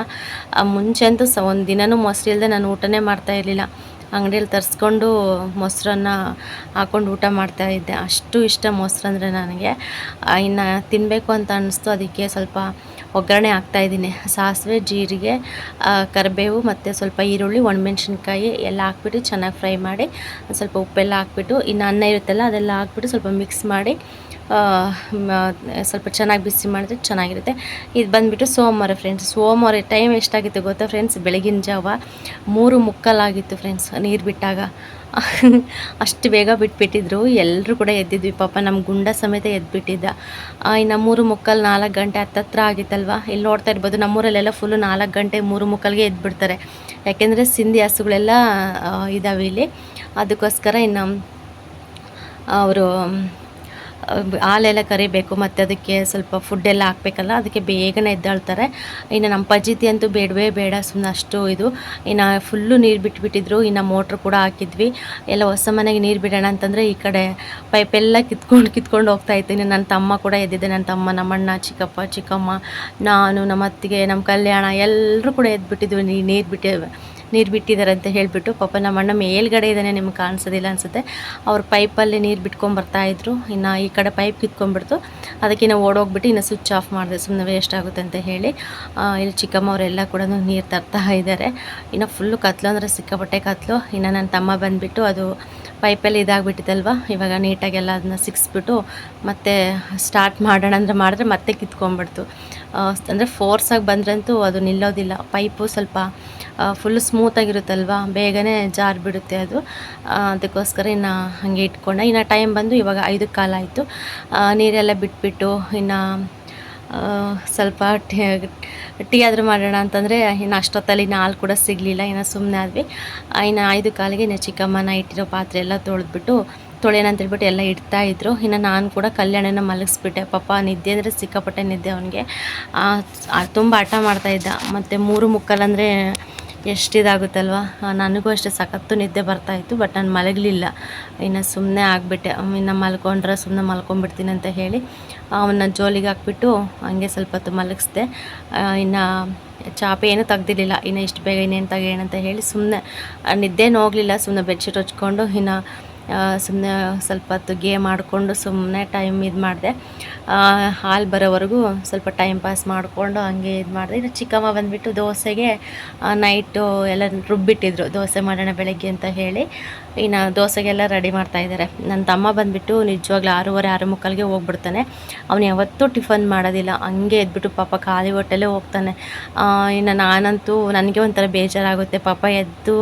ಮುಂಚೆ ಅಂತೂ ಸ, ಒಂದು ದಿನವೂ ಮೊಸರು ಇಲ್ಲದೆ ನಾನು ಊಟನೇ ಮಾಡ್ತಾ ಇರಲಿಲ್ಲ. ಅಂಗಡಿಯಲ್ಲಿ ತರಿಸ್ಕೊಂಡು ಮೊಸರನ್ನ ಹಾಕ್ಕೊಂಡು ಊಟ ಮಾಡ್ತಾ ಇದ್ದೆ. ಅಷ್ಟು ಇಷ್ಟ ಮೊಸರು ಅಂದರೆ ನನಗೆ. ಇನ್ನು ತಿನ್ನಬೇಕು ಅಂತ ಅನ್ನಿಸ್ತು ಅದಕ್ಕೆ ಸ್ವಲ್ಪ ಒಗ್ಗರಣೆ ಹಾಕ್ತಾಯಿದ್ದೀನಿ ಸಾಸಿವೆ, ಜೀರಿಗೆ ಕರಿಬೇವು ಮತ್ತು ಸ್ವಲ್ಪ ಈರುಳ್ಳಿ, ಒಣಮೆಣ್ಸಿನ್ಕಾಯಿ ಎಲ್ಲ ಹಾಕ್ಬಿಟ್ಟು ಚೆನ್ನಾಗಿ ಫ್ರೈ ಮಾಡಿ ಸ್ವಲ್ಪ ಉಪ್ಪೆಲ್ಲ ಹಾಕ್ಬಿಟ್ಟು, ಇನ್ನು ಅನ್ನ ಇರುತ್ತಲ್ಲ ಅದೆಲ್ಲ ಹಾಕ್ಬಿಟ್ಟು ಸ್ವಲ್ಪ ಮಿಕ್ಸ್ ಮಾಡಿ ಸ್ವಲ್ಪ ಚೆನ್ನಾಗಿ ಬಿಸಿ ಮಾಡಿದ್ರೆ ಚೆನ್ನಾಗಿರುತ್ತೆ. ಇದು ಬಂದುಬಿಟ್ಟು ಸೋಮವಾರ ಫ್ರೆಂಡ್ಸ್ ಸೋಮವಾರ ಟೈಮ್ ಎಷ್ಟಾಗಿತ್ತು ಗೊತ್ತಾ ಫ್ರೆಂಡ್ಸ್ ಬೆಳಗಿನ ಜಾವ ಮೂರು ಮುಕ್ಕಲಾಗಿತ್ತು ಫ್ರೆಂಡ್ಸ್ ನೀರು ಬಿಟ್ಟಾಗ. (laughs) ಅಷ್ಟು ಬೇಗ ಬಿಟ್ಬಿಟ್ಟಿದ್ರು. ಎಲ್ಲರೂ ಕೂಡ ಎದ್ದಿದ್ವಿ. ಪಾಪ ನಮ್ಮ ಗುಂಡ ಸಮೇತ ಎದ್ಬಿಟ್ಟಿದ್ದ. ಇನ್ನು ಮೂರು ಮುಕ್ಕಲ್ ನಾಲ್ಕು ಗಂಟೆ ಹತ್ತತ್ರ ಆಗಿತ್ತಲ್ವ? ಇಲ್ಲಿ ನೋಡ್ತಾ ಇರ್ಬೋದು ನಮ್ಮೂರಲ್ಲೆಲ್ಲ ಫುಲ್ಲು ನಾಲ್ಕು ಗಂಟೆ, ಮೂರು ಮುಕ್ಕಲ್ಗೆ ಎದ್ಬಿಡ್ತಾರೆ. ಯಾಕೆಂದರೆ ಸಿಂಧಿ ಹಸುಗಳೆಲ್ಲ ಇದ್ದಾವೆ ಇಲ್ಲಿ. ಅದಕ್ಕೋಸ್ಕರ ಇನ್ನು ಅವರು ಹಾಲೆಲ್ಲ ಕರಿಬೇಕು, ಮತ್ತು ಅದಕ್ಕೆ ಸ್ವಲ್ಪ ಫುಡ್ಡೆಲ್ಲ ಹಾಕ್ಬೇಕಲ್ಲ, ಅದಕ್ಕೆ ಬೇಗನೆ ಎದ್ದಾಳ್ತಾರೆ. ಇನ್ನು ನಮ್ಮ ಪಜಿತಿ ಅಂತೂ ಬೇಡವೇ ಬೇಡ ಸುಮ್ಮನೆ ಅಷ್ಟು ಇದು. ಇನ್ನು ಫುಲ್ಲು ನೀರು ಬಿಟ್ಬಿಟ್ಟಿದ್ರು, ಇನ್ನು ಮೋಟ್ರ್ ಕೂಡ ಹಾಕಿದ್ವಿ. ಎಲ್ಲ ಹೊಸ ಮನೆಗೆ ನೀರು ಬಿಡೋಣ ಅಂತಂದರೆ ಈ ಕಡೆ ಪೈಪೆಲ್ಲ ಕಿತ್ಕೊಂಡು ಕಿತ್ಕೊಂಡು ಹೋಗ್ತಾ ಇದ್ದೀನಿ ನನ್ನ ತಮ್ಮ ಕೂಡ ಎದ್ದಿದ್ದೆ ನನ್ನ ತಮ್ಮ, ನಮ್ಮಣ್ಣ, ಚಿಕ್ಕಪ್ಪ, ಚಿಕ್ಕಮ್ಮ, ನಾನು, ನಮ್ಮ ಅತ್ತಿಗೆ, ನಮ್ಮ ಕಲ್ಯಾಣ ಎಲ್ಲರೂ ಕೂಡ ಎದ್ಬಿಟ್ಟಿದ್ವಿ. ನೀರು ಬಿಟ್ಟು ನೀರು ಬಿಟ್ಟಿದ್ದಾರೆ ಅಂತ ಹೇಳಿಬಿಟ್ಟು ಪಾಪ ನಮ್ಮ ಅಣ್ಣ ಮೇಲ್ಗಡೆ ಇದ್ದಾನೆ, ನಿಮ್ಗೆ ಕಾಣಿಸೋದಿಲ್ಲ ಅನಿಸುತ್ತೆ. ಅವ್ರ ಪೈಪಲ್ಲಿ ನೀರು ಬಿಟ್ಕೊಂಡು ಬರ್ತಾ ಇದ್ರು. ಇನ್ನು ಈ ಕಡೆ ಪೈಪ್ ಕಿತ್ಕೊಂಡ್ಬಿಡ್ತು. ಅದಕ್ಕೆ ನಾವು ಓಡೋಗ್ಬಿಟ್ಟು ಇನ್ನು ಸ್ವಿಚ್ ಆಫ್ ಮಾಡಿದೆ. ಸುಮ್ಮನೆ ವೇಸ್ಟ್ ಆಗುತ್ತೆ ಅಂತ ಹೇಳಿ. ಇಲ್ಲಿ ಚಿಕ್ಕಮ್ಮವರೆಲ್ಲ ಕೂಡ ನೀರು ತರ್ತಾ ಇದ್ದಾರೆ ಇನ್ನು ಫುಲ್ಲು ಕತ್ಲು ಅಂದರೆ ಸಿಕ್ಕಾಪಟ್ಟೆ ಕತ್ಲು. ಇನ್ನು ನನ್ನ ತಮ್ಮ ಬಂದುಬಿಟ್ಟು ಅದು ಪೈಪಲ್ಲಿ ಇದಾಗ್ಬಿಟ್ಟಿತ್ತಲ್ವ? ಇವಾಗ ನೀಟಾಗೆಲ್ಲ ಅದನ್ನ ಸಿಕ್ಸ್ಬಿಟ್ಟು ಮತ್ತೆ ಸ್ಟಾರ್ಟ್ ಮಾಡೋಣ ಅಂದರೆ ಮಾಡಿದ್ರೆ ಮತ್ತೆ ಕಿತ್ಕೊಂಡ್ಬಿಡ್ತು. ಅಂದರೆ ಫೋರ್ಸಾಗಿ ಬಂದ್ರಂತೂ ಅದು ನಿಲ್ಲೋದಿಲ್ಲ. ಪೈಪು ಸ್ವಲ್ಪ ಫುಲ್ಲು ಸ್ಮೂತಾಗಿರುತ್ತಲ್ವ ಬೇಗನೆ ಜಾರ್ ಬಿಡುತ್ತೆ ಅದು. ಅದಕ್ಕೋಸ್ಕರ ಇನ್ನು ಹಾಗೆ ಇಟ್ಕೊಂಡೆ. ಇನ್ನು ಟೈಮ್ ಬಂದು ಇವಾಗ ಐದು ಕಾಲ ಆಯಿತು ನೀರೆಲ್ಲ ಬಿಟ್ಬಿಟ್ಟು ಇನ್ನು ಸ್ವಲ್ಪ ಟೀ ಟೀ ಆದರೂ ಮಾಡೋಣ ಅಂತಂದರೆ ಇನ್ನು ಅಷ್ಟೊತ್ತಲ್ಲಿ ಇನ್ನು ಹಾಲು ಕೂಡ ಸಿಗಲಿಲ್ಲ. ಇನ್ನು ಸುಮ್ಮನೆ ಆದ್ವಿ. ಇನ್ನು ಐದು ಕಾಲಿಗೆ ಇನ್ನು ಚಿಕ್ಕಮ್ಮನ ಇಟ್ಟಿರೋ ಪಾತ್ರೆ ಎಲ್ಲ ತೊಳೆದ್ಬಿಟ್ಟು ತೊಳೆಯೋಣ ಹೇಳ್ಬಿಟ್ಟು ಎಲ್ಲ ಇಡ್ತಾ ಇದ್ರು. ಇನ್ನು ನಾನು ಕೂಡ ಕಲ್ಯಾಣನ ಮಲಗಿಸ್ಬಿಟ್ಟೆ. ಪಾಪ ನಿದ್ದೆ ಅಂದರೆ ಸಿಕ್ಕಾಪಟ್ಟೆ ನಿದ್ದೆ ಅವನಿಗೆ. ತುಂಬ ಆಟ ಮಾಡ್ತಾ ಇದ್ದ. ಮತ್ತು ಮೂರು ಮುಕ್ಕಲ್ಲಂದರೆ ಎಷ್ಟಿದಾಗುತ್ತಲ್ವ? ನನಗೂ ಅಷ್ಟೇ ಸಖತ್ತು ನಿದ್ದೆ ಬರ್ತಾಯಿತ್ತು ಬಟ್ ನಾನು ಮಲಗಲಿಲ್ಲ. ಇನ್ನು ಸುಮ್ಮನೆ ಆಗಿಬಿಟ್ಟೆ. ಇನ್ನು ಮಲ್ಕೊಂಡ್ರೆ ಸುಮ್ಮನೆ ಮಲ್ಕೊಂಡ್ಬಿಡ್ತೀನಿ ಅಂತ ಹೇಳಿ, ಅವನ್ನ ಜೋಲಿಗೆ ಹಾಕ್ಬಿಟ್ಟು ಹಂಗೆ ಸ್ವಲ್ಪ ಹೊತ್ತು ಮಲಗಿಸ್ದೆ. ಇನ್ನು ಚಾಪೆ ಏನೂ ತೆಗ್ದಿರಲಿಲ್ಲ. ಇನ್ನು ಇಷ್ಟು ಬೇಗ ಇನ್ನೇನು ತೆಗೆಯೋಣ ಅಂತ ಹೇಳಿ ಸುಮ್ಮನೆ ನಿದ್ದೆನೂ ಹೋಗಲಿಲ್ಲ. ಸುಮ್ಮನೆ ಬೆಡ್ಶೀಟ್ ಹೊಚ್ಕೊಂಡು, ಇನ್ನು ಸುಮ್ಮನೆ ಸ್ವಲ್ಪ ಹೊತ್ತು ಗೇಮ್ ಆಡಿಕೊಂಡು ಸುಮ್ಮನೆ ಟೈಮ್ ಇದು ಮಾಡಿದೆ. ಹಾಲು ಬರೋವರೆಗೂ ಸ್ವಲ್ಪ ಟೈಮ್ ಪಾಸ್ ಮಾಡಿಕೊಂಡು ಹಂಗೆ ಇದು ಮಾಡಿದೆ. ಇನ್ನು ಚಿಕ್ಕಮ್ಮ ಬಂದುಬಿಟ್ಟು ದೋಸೆಗೆ ನೈಟು ಎಲ್ಲ ರುಬ್ಬಿಟ್ಟಿದ್ರು. ದೋಸೆ ಮಾಡೋಣ ಬೆಳಗ್ಗೆ ಅಂತ ಹೇಳಿ. ಇನ್ನು ದೋಸೆಗೆಲ್ಲ ರೆಡಿ ಮಾಡ್ತಾ ಇದ್ದಾರೆ. ನನ್ನ ತಮ್ಮ ಬಂದುಬಿಟ್ಟು ನಿಜವಾಗ್ಲೂ ಆರೂವರೆ ಆರು ಮುಕ್ಕಾಲಿಗೆ ಹೋಗ್ಬಿಡ್ತಾನೆ. ಅವನು ಯಾವತ್ತೂ ಟಿಫನ್ ಮಾಡೋದಿಲ್ಲ. ಹಂಗೆ ಎದ್ಬಿಟ್ಟು ಪಾಪ ಖಾಲಿ ಹೊಟ್ಟೆಲ್ಲೇ ಹೋಗ್ತಾನೆ. ಇನ್ನು ನಾನಂತೂ ನನಗೆ ಒಂಥರ ಬೇಜಾರಾಗುತ್ತೆ. ಪಾಪ ಎದ್ದು,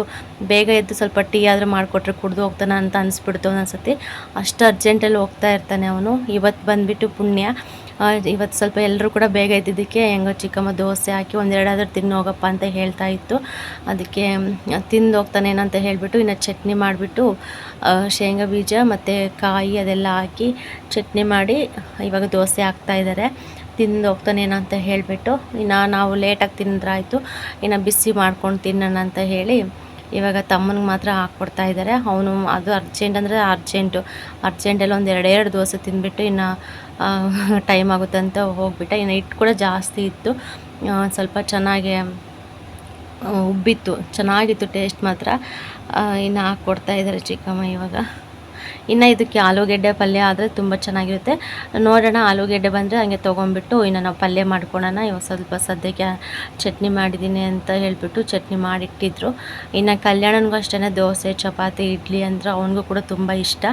ಬೇಗ ಎದ್ದು ಸ್ವಲ್ಪ ಟೀ ಆದರೂ ಮಾಡಿಕೊಟ್ರೆ ಕುಡ್ದು ಹೋಗ್ತಾನೆ ಅಂತ ಅನಿಸ್ಬಿಡ್ತು ಒಂದೊಂದ್ಸತಿ. ಅಷ್ಟು ಅರ್ಜೆಂಟಲ್ಲಿ ಹೋಗ್ತಾ ಇರ್ತಾನೆ ಅವನು. ಇವತ್ತು ಬಂದುಬಿಟ್ಟು ಪುಣ್ಯ. ಇವತ್ತು ಸ್ವಲ್ಪ ಎಲ್ಲರೂ ಕೂಡ ಬೇಗ ಇದ್ದಿದ್ದಕ್ಕೆ ಹೆಂಗೋ ಚಿಕ್ಕಮ್ಮ ದೋಸೆ ಹಾಕಿ ಒಂದೆರಡಾದ್ರೂ ತಿನ್ನು ಹೋಗಪ್ಪ ಅಂತ ಹೇಳ್ತಾ ಇತ್ತು. ಅದಕ್ಕೆ ತಿಂದು ಹೋಗ್ತಾನೇನಂತ ಹೇಳಿಬಿಟ್ಟು ಇನ್ನು ಚಟ್ನಿ ಮಾಡಿಬಿಟ್ಟು ಶೇಂಗಾ ಬೀಜ ಮತ್ತು ಕಾಯಿ ಅದೆಲ್ಲ ಹಾಕಿ ಚಟ್ನಿ ಮಾಡಿ ಇವಾಗ ದೋಸೆ ಹಾಕ್ತಾ ಇದ್ದಾರೆ. ತಿಂದು ಹೋಗ್ತಾನೇನೋ ಅಂತ ಹೇಳಿಬಿಟ್ಟು ಇನ್ನು ನಾವು ಲೇಟಾಗಿ ತಿಂದ್ರಾಯಿತು. ಇನ್ನು ಬಿಸಿ ಮಾಡ್ಕೊಂಡು ತಿನ್ನೋಣ ಅಂತ ಹೇಳಿ ಇವಾಗ ತಮ್ಮನಿಗೆ ಮಾತ್ರ ಹಾಕ್ಕೊಡ್ತಾ ಇದ್ದಾರೆ ಅವನು ಅದು ಅರ್ಜೆಂಟ್ ಅಂದರೆ ಅರ್ಜೆಂಟು ಅರ್ಜೆಂಟಲ್ಲಿ ಒಂದು ಎರಡೆರಡು ದೋಸೆ ತಿಂದ್ಬಿಟ್ಟು ಇನ್ನು ಟೈಮ್ ಆಗುತ್ತೆ ಅಂತ ಹೋಗ್ಬಿಟ್ಟೆ. ಇನ್ನು ಹಿಟ್ಟು ಕೂಡ ಜಾಸ್ತಿ ಇತ್ತು. ಸ್ವಲ್ಪ ಚೆನ್ನಾಗಿ, ಉಬ್ಬಿತ್ತು. ಚೆನ್ನಾಗಿತ್ತು ಟೇಸ್ಟ್ ಮಾತ್ರ. ಇನ್ನು ಹಾಕ್ಕೊಡ್ತಾ ಇದ್ದಾರೆ ಚಿಕ್ಕಮ್ಮ ಇವಾಗ. ಇನ್ನು ಇದಕ್ಕೆ ಆಲೂಗೆಡ್ಡೆ ಪಲ್ಯ ಆದರೆ ತುಂಬ ಚೆನ್ನಾಗಿರುತ್ತೆ. ನೋಡೋಣ, ಆಲೂಗೆಡ್ಡೆ ಬಂದರೆ ಹಂಗೆ ತೊಗೊಂಡ್ಬಿಟ್ಟು ಇನ್ನು ನಾವು ಪಲ್ಯ ಮಾಡ್ಕೊಳೋಣ. ಇವಾಗ ಸ್ವಲ್ಪ ಸದ್ಯಕ್ಕೆ ಚಟ್ನಿ ಮಾಡಿದ್ದೀನಿ ಅಂತ ಹೇಳಿಬಿಟ್ಟು ಚಟ್ನಿ ಮಾಡಿಟ್ಟಿದ್ರು. ಇನ್ನು ಕಲ್ಯಾಣನಿಗೂ ಅಷ್ಟೇ ದೋಸೆ, ಚಪಾತಿ, ಇಡ್ಲಿ ಅಂದ್ರೆ ಅವನಿಗೂ ಕೂಡ ತುಂಬ ಇಷ್ಟ.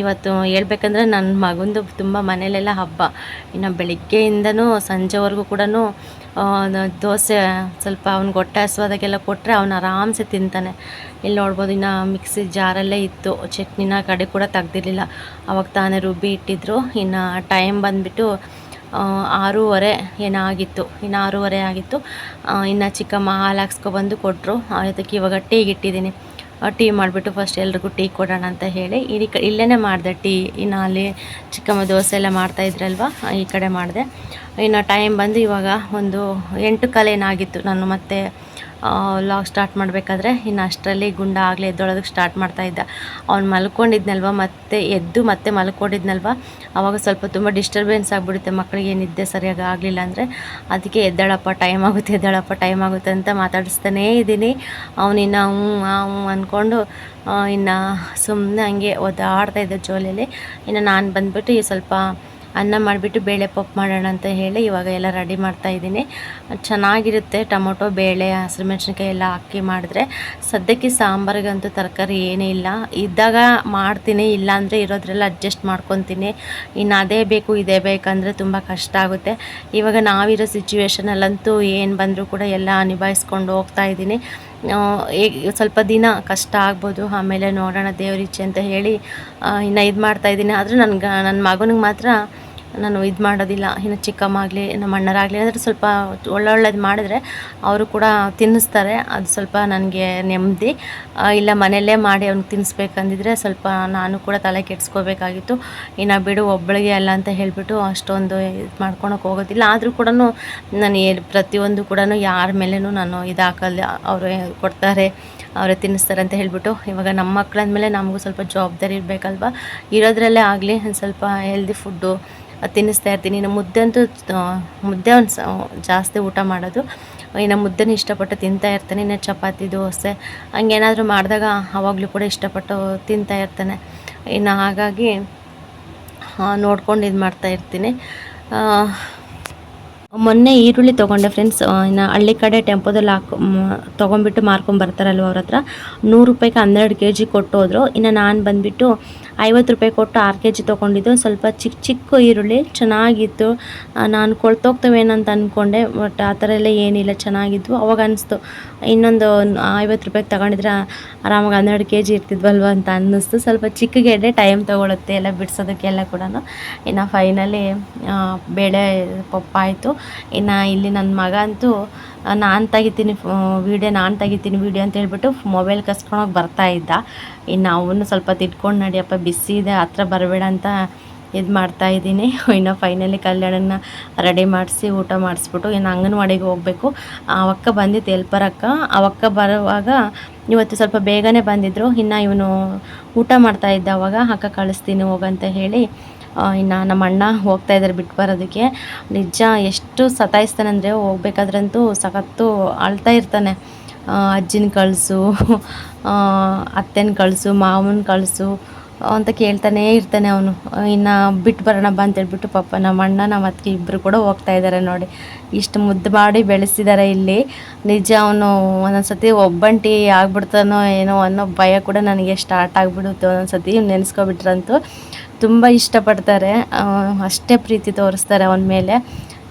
ಇವತ್ತು ಹೇಳ್ಬೇಕಂದ್ರೆ ನನ್ನ ಮಗಂದು ತುಂಬ ಮನೇಲೆಲ್ಲ ಹಬ್ಬ. ಇನ್ನು ಬೆಳಿಗ್ಗೆಯಿಂದನೂ ಸಂಜೆವರೆಗೂ ಕೂಡ ದೋಸೆ ಸ್ವಲ್ಪ ಅವ್ನಿಗೆ ಹೊಟ್ಟೆ ಹಸ್ವಾದಾಗೆಲ್ಲ ಕೊಟ್ಟರೆ ಅವನು ಆರಾಮ್ಸೆ ತಿಂತಾನೆ. ಇಲ್ಲಿ ನೋಡ್ಬೋದು ಇನ್ನು ಮಿಕ್ಸಿ ಜಾರಲ್ಲೇ ಇತ್ತು. ಚಟ್ನಿನ ಕಡೆ ಕೂಡ ತೆಗ್ದಿರಲಿಲ್ಲ. ಅವಾಗ ತಾನೇ ರುಬ್ಬಿ ಇಟ್ಟಿದ್ರು. ಇನ್ನು ಟೈಮ್ ಬಂದುಬಿಟ್ಟು ಆರೂವರೆ ಏನಾಗಿತ್ತು. ಇನ್ನು ಆರೂವರೆ ಆಗಿತ್ತು. ಇನ್ನು ಚಿಕ್ಕಮ್ಮ ಹಾಲು ಹಾಕ್ಸ್ಕೊಬಂದು ಕೊಟ್ಟರು ಅದಕ್ಕೆ ಇವಾಗ ಟೀಗೆ ಇಟ್ಟಿದ್ದೀನಿ ಟೀ ಮಾಡಿಬಿಟ್ಟು ಫಸ್ಟ್ ಎಲ್ರಿಗೂ ಟೀ ಕೊಡೋಣ ಅಂತ ಹೇಳಿ ಇಲ್ಲಿ ಕ ಇಲ್ಲೇ ಮಾಡಿದೆ ಟೀ. ಇನ್ನು ಅಲ್ಲಿ ಚಿಕ್ಕಮ್ಮ ದೋಸೆ ಎಲ್ಲ ಮಾಡ್ತಾ ಇದ್ರಲ್ವ, ಈ ಕಡೆ ಮಾಡಿದೆ. ಇನ್ನು ಟೈಮ್ ಬಂದು ಇವಾಗ ಒಂದು ಎಂಟು ಕಲೆ ಏನಾಗಿತ್ತು ನಾನು ಮತ್ತೆ ಲಾಗ್ ಸ್ಟಾರ್ಟ್ ಮಾಡಬೇಕಾದ್ರೆ ಇನ್ನು ಅಷ್ಟರಲ್ಲಿ ಗುಂಡ ಆಗಲೇ ಎದ್ದೊಳೋದಕ್ಕೆ ಸ್ಟಾರ್ಟ್ ಮಾಡ್ತಾ ಇದ್ದ. ಅವ್ನು ಮಲ್ಕೊಂಡಿದ್ನಲ್ವ? ಮತ್ತೆ ಎದ್ದು ಮತ್ತೆ ಮಲ್ಕೊಂಡಿದ್ನಲ್ವ? ಆವಾಗ ಸ್ವಲ್ಪ ತುಂಬ ಡಿಸ್ಟರ್ಬೆನ್ಸ್ ಆಗಿಬಿಡುತ್ತೆ. ಮಕ್ಕಳಿಗೆ ನಿದ್ದೆ ಸರಿಯಾಗಿ ಆಗಲಿಲ್ಲ ಅಂದರೆ ಅದಕ್ಕೆ ಎದ್ದಾಳಪ್ಪ ಟೈಮ್ ಆಗುತ್ತೆ, ಎದ್ದಾಳಪ್ಪ ಟೈಮ್ ಆಗುತ್ತೆ ಅಂತ ಮಾತಾಡಿಸ್ತಾನೇ ಇದ್ದೀನಿ. ಅವನಿನ್ನು ಹ್ಞೂ ಹ್ಞೂ ಅಂದ್ಕೊಂಡು ಇನ್ನು ಸುಮ್ಮನೆ ಹಂಗೆ ಒದ್ದಾಡ್ತಾ ಇದ್ದ ಜೋಲಿಯಲ್ಲಿ ಇನ್ನು ನಾನು ಬಂದುಬಿಟ್ಟು ಈ ಸ್ವಲ್ಪ ಅನ್ನ ಮಾಡಿಬಿಟ್ಟು ಬೇಳೆ ಪಪ್ಪು ಮಾಡೋಣ ಅಂತ ಹೇಳಿ ಇವಾಗ ಎಲ್ಲ ರೆಡಿ ಮಾಡ್ತಾ ಇದ್ದೀನಿ. ಚೆನ್ನಾಗಿರುತ್ತೆ ಟೊಮೊಟೊ, ಬೇಳೆ ಹಸಿರುಮೆಣ್ಸಿನ್ಕಾಯಿ ಎಲ್ಲ ಹಾಕಿ ಮಾಡಿದ್ರೆ. ಸದ್ಯಕ್ಕೆ ಸಾಂಬಾರಿಗಂತೂ ತರಕಾರಿ ಏನೇ ಇಲ್ಲ. ಇದ್ದಾಗ ಮಾಡ್ತೀನಿ, ಇಲ್ಲಾಂದರೆ ಇರೋದ್ರೆಲ್ಲ ಅಡ್ಜಸ್ಟ್ ಮಾಡ್ಕೊತೀನಿ. ಇನ್ನು ಅದೇ ಬೇಕು, ಇದೇ ಬೇಕಂದರೆ ತುಂಬ ಕಷ್ಟ ಆಗುತ್ತೆ. ಇವಾಗ ನಾವಿರೋ ಸಿಚುವೇಶನಲ್ಲಂತೂ ಏನು ಬಂದರೂ ಕೂಡ ಎಲ್ಲ ನಿಭಾಯಿಸ್ಕೊಂಡು ಹೋಗ್ತಾ ಇದ್ದೀನಿ. ಸ್ವಲ್ಪ ದಿನ ಕಷ್ಟ ಆಗ್ಬೋದು. ಆಮೇಲೆ ನೋಡೋಣ ದೇವ್ರ ಇಚ್ಛೆ ಅಂತ ಹೇಳಿ ಇನ್ನು ಇದು ಮಾಡ್ತಾ ಇದ್ದೀನಿ. ಆದರೂ ನನ್ನ ನನ್ನ ಮಗನಿಗೆ ಮಾತ್ರ ನಾನು ಇದು ಮಾಡೋದಿಲ್ಲ, ಇನ್ನು ಚಿಕ್ಕಮ್ಮ ಆಗಲಿ ನಮ್ಮ ಅಣ್ಣರಾಗಲಿ ಅಂದರೆ ಸ್ವಲ್ಪ ಒಳ್ಳೊಳ್ಳೇದು ಮಾಡಿದ್ರೆ ಅವರು ಕೂಡ ತಿನ್ನಿಸ್ತಾರೆ. ಅದು ಸ್ವಲ್ಪ ನನಗೆ ನೆಮ್ಮದಿ. ಇಲ್ಲ ಮನೆಯಲ್ಲೇ ಮಾಡಿ ಅವ್ನಿಗೆ ತಿನ್ನಿಸ್ಬೇಕಂದಿದ್ರೆ ಸ್ವಲ್ಪ ನಾನು ಕೂಡ ತಲೆ ಕೆಡಿಸ್ಕೋಬೇಕಾಗಿತ್ತು. ಇನ್ನು ಬಿಡು, ಒಬ್ಬಳಿಗೆ ಅಲ್ಲ ಅಂತ ಹೇಳಿಬಿಟ್ಟು ಅಷ್ಟೊಂದು ಇದು ಮಾಡ್ಕೊಳಕ್ಕೆ ಹೋಗೋದಿಲ್ಲ. ಆದರೂ ಕೂಡ ನಾನು ಪ್ರತಿಯೊಂದು ಕೂಡ ಯಾರ ಮೇಲೇನೂ ನಾನು ಇದು ಹಾಕಲ್ಲ ಅವರು ಕೊಡ್ತಾರೆ, ಅವರೇ ತಿನ್ನಿಸ್ತಾರೆ ಅಂತ ಹೇಳಿಬಿಟ್ಟು, ಇವಾಗ ನಮ್ಮ ಮಕ್ಕಳಂದಮೇಲೆ ನಮಗೂ ಸ್ವಲ್ಪ ಜವಾಬ್ದಾರಿ ಇರಬೇಕಲ್ವ? ಇರೋದ್ರಲ್ಲೇ ಆಗಲಿ, ಸ್ವಲ್ಪ ಹೆಲ್ದಿ ಫುಡ್ಡು ತಿನ್ನಿಸ್ತಾ ಇರ್ತೀನಿ. ಇನ್ನು ಮುದ್ದೆ ಅಂತೂ ಮುದ್ದೆ ಒಂದು ಜಾಸ್ತಿ ಊಟ ಮಾಡೋದು. ಇನ್ನು ಮುದ್ದೆನ ಇಷ್ಟಪಟ್ಟು ತಿಂತಾ ಇರ್ತಾನೆ. ಇನ್ನು ಚಪಾತಿ, ದೋಸೆ ಹಂಗೇನಾದರೂ ಮಾಡಿದಾಗ ಆವಾಗಲೂ ಕೂಡ ಇಷ್ಟಪಟ್ಟು ತಿಂತಾ ಇರ್ತಾನೆ. ಇನ್ನು ಹಾಗಾಗಿ ನೋಡ್ಕೊಂಡು ಇದು ಮಾಡ್ತಾ ಇರ್ತೀನಿ ಮೊನ್ನೆ ಈರುಳ್ಳಿ ತೊಗೊಂಡೆ ಫ್ರೆಂಡ್ಸ್ ಇನ್ನು ಹಳ್ಳಿ ಕಡೆ ಟೆಂಪೋದಲ್ಲಿ ಹಾಕೊ ತೊಗೊಂಡ್ಬಿಟ್ಟು ತೊಗೊಂಬಿಟ್ಟು ಮಾರ್ಕೊಂಡು ಬರ್ತಾರಲ್ವ ಅವ್ರ ಹತ್ರ. ನೂರು ರೂಪಾಯಿಗೆ ಹನ್ನೆರಡು ಕೆ ಜಿ ಕೊಟ್ಟೋದ್ರು. ಇನ್ನು ನಾನು ಬಂದುಬಿಟ್ಟು ಐವತ್ತು ರೂಪಾಯಿ ಕೊಟ್ಟು ಆರು ಕೆ ಜಿ ತೊಗೊಂಡಿದ್ದು. ಸ್ವಲ್ಪ ಚಿಕ್ಕ ಚಿಕ್ಕ ಈರುಳ್ಳಿ ಚೆನ್ನಾಗಿತ್ತು. ನಾನು ಕೊಳ್ತೋಗ್ತವೇನಂತ ಅಂದ್ಕೊಂಡೆ ಬಟ್ ಆ ಥರ ಎಲ್ಲ ಏನಿಲ್ಲ, ಚೆನ್ನಾಗಿದ್ವು. ಅವಾಗ ಅನಿಸ್ತು, ಇನ್ನೊಂದು ಐವತ್ತು ರೂಪಾಯಿಗೆ ತಗೊಂಡಿದ್ರೆ ಆರಾಮಾಗಿ ಹನ್ನೆರಡು ಕೆ ಜಿ ಇರ್ತಿದ್ವಲ್ವ ಅಂತ ಅನ್ನಿಸ್ತು. ಸ್ವಲ್ಪ ಚಿಕ್ಕಗೆಡ್ಡೆ ಟೈಮ್ ತೊಗೊಳುತ್ತೆ ಎಲ್ಲ ಬಿಡಿಸೋದಕ್ಕೆಲ್ಲ ಕೂಡ ಇನ್ನು ಫೈನಲಿ ಬೇಳೆ ಪಪ್ಪ ಆಯಿತು ಇನ್ನು ಇಲ್ಲಿ ನನ್ನ ಮಗ ಅಂತೂ ನಾನು ತೆಗಿತೀನಿ ವೀಡಿಯೋ ನಾನು ತೆಗಿತೀನಿ ವೀಡಿಯೋ ಅಂತ ಹೇಳ್ಬಿಟ್ಟು ಮೊಬೈಲ್ ಕಸ್ಕೊಂಡೋಗಿ ಬರ್ತಾ ಇದ್ದ. ಇನ್ನು ಅವನು ಸ್ವಲ್ಪ ತಿಟ್ಕೊಂಡು ನಡಿಯಪ್ಪ ಬಿಸಿ ಇದೆ ಹತ್ರ ಬರಬೇಡ ಅಂತ ಇದು ಮಾಡ್ತಾ ಇದ್ದೀನಿ. (laughs) ಇನ್ನು ಫೈನಲಿ ಕಲ್ಯಾಣನ ರೆಡಿ ಮಾಡಿಸಿ ಊಟ ಮಾಡಿಸ್ಬಿಟ್ಟು ಇನ್ನು ಅಂಗನವಾಡಿಗೆ ಹೋಗಬೇಕು. ಅವಕ್ಕ ಬಂದಿತ್ತು ಎಲ್ಪರಕ್ಕ ಅವಕ್ಕ ಬರುವಾಗ ಇವತ್ತು ಸ್ವಲ್ಪ ಬೇಗನೆ ಬಂದಿದ್ದರು ಇನ್ನು ಇವನು ಊಟ ಮಾಡ್ತಾ ಇದ್ದ ಅವಾಗ ಅಕ್ಕ ಕಳಿಸ್ತೀನಿ ಹೋಗಂತ ಹೇಳಿ ಆ, ಇನ್ನು ನಮ್ಮ ಅಣ್ಣ ಹೋಗ್ತಾ ಇದ್ದಾರೆ ಬಿಟ್ಟು ಬರೋದಕ್ಕೆ. ನಿಜ ಎಷ್ಟು ಸತಾಯಿಸ್ತಾನೆ ಅಂದರೆ ಹೋಗ್ಬೇಕಾದ್ರಂತೂ ಸಖತ್ತು ಅಳ್ತಾ ಇರ್ತಾನೆ. ಅಜ್ಜಿನ ಕಳಿಸು ಅತ್ತೆನ ಕಳಿಸು, ಮಾವನ ಕಳಿಸು, ಅಂತ ಕೇಳ್ತಾನೇ ಇರ್ತಾನೆ ಅವನು. ಇನ್ನು ಬಿಟ್ಟು ಬರೋಣ ಬಾ ಅಂತ ಹೇಳ್ಬಿಟ್ಟು ಪಾಪ ನಮ್ಮ ಅಣ್ಣ, ನಮ್ಮ ಅತ್ತಿಗೆ ಇಬ್ಬರು ಕೂಡ ಹೋಗ್ತಾ ಇದ್ದಾರೆ ನೋಡಿ. ಇಷ್ಟು ಮುದ್ದು ಮಾಡಿ ಬೆಳೆಸಿದ್ದಾರೆ ಇಲ್ಲಿ. ನಿಜ ಅವನು ಒಂದೊಂದ್ಸತಿ ಒಬ್ಬಂಟಿ ಆಗ್ಬಿಡ್ತಾನೋ ಏನೋ ಅನ್ನೋ ಭಯ ಕೂಡ ನನಗೆ ಸ್ಟಾರ್ಟ್ ಆಗಿಬಿಡುತ್ತೆ ಒಂದೊಂದ್ಸತಿ. ನೆನೆಸ್ಕೊಬಿಟ್ರಂತೂ. ತುಂಬ ಇಷ್ಟಪಡ್ತಾರೆ. ಅಷ್ಟೇ ಪ್ರೀತಿ ತೋರಿಸ್ತಾರೆ ಅವನ ಮೇಲೆ.